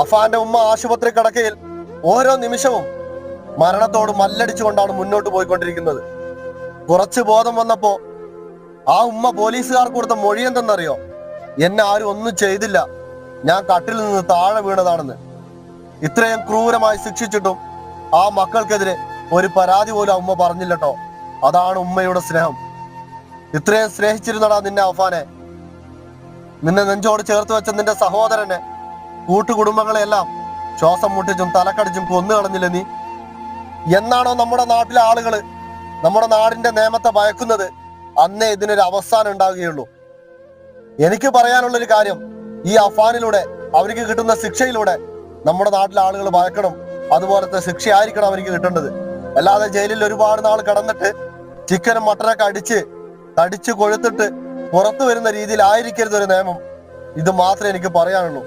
അഫാന്റെ ഉമ്മ ആശുപത്രി കിടക്കയിൽ ഓരോ നിമിഷവും മരണത്തോട് മല്ലടിച്ചുകൊണ്ടാണ് മുന്നോട്ട് പോയിക്കൊണ്ടിരിക്കുന്നത്. കുറച്ച് ബോധം വന്നപ്പോ ആ ഉമ്മ പോലീസുകാർക്ക് കൊടുത്ത മൊഴി എന്തെന്നറിയോ? എന്നെ ആരും ഒന്നും ചെയ്തില്ല. ഞാൻ കട്ടിൽ നിന്ന് താഴെ വീണതാണെന്ന്. ഇത്രയും ക്രൂരമായി ശിക്ഷിച്ചിട്ടും ആ മക്കൾക്കെതിരെ ഒരു പരാതി പോലും ആ ഉമ്മ പറഞ്ഞില്ലട്ടോ അതാണ് ഉമ്മയുടെ സ്നേഹം. ഇത്രയും സ്നേഹിച്ചിരുന്നടാ നിന്നെ അഫാനെ. നിന്നെ നെഞ്ചോട് ചേർത്ത് വെച്ച നിന്റെ സഹോദരനെ കൂട്ടുകുടുംബങ്ങളെല്ലാം ശ്വാസം മുട്ടിച്ചും തലക്കടിച്ചും കൊന്നു കളഞ്ഞില്ല നീ? എന്നാണോ നമ്മുടെ നാട്ടിലെ ആളുകൾ നമ്മുടെ നാടിന്റെ നിയമത്തെ ഭയക്കുന്നത്? അന്നേ ഇതിനൊരു അവസാനം ഉണ്ടാകുകയുള്ളൂ എനിക്ക് പറയാനുള്ള ഒരു കാര്യം ഈ അഫാനിലൂടെ അവർക്ക് കിട്ടുന്ന ശിക്ഷയിലൂടെ നമ്മുടെ നാട്ടിലെ ആളുകൾ ഭയക്കണം. അതുപോലത്തെ ശിക്ഷയായിരിക്കണം അവർക്ക് കിട്ടേണ്ടത്. അല്ലാതെ ജയിലിൽ ഒരുപാട് നാൾ കടന്നിട്ട് ചിക്കനും മട്ടനൊക്കെ അടിച്ച് തടിച്ച് കൊഴുത്തിട്ട് പുറത്തു വരുന്ന രീതിയിലായിരിക്കരുത് ഒരു നിയമം. ഇത് മാത്രമേ എനിക്ക് പറയാനുള്ളൂ.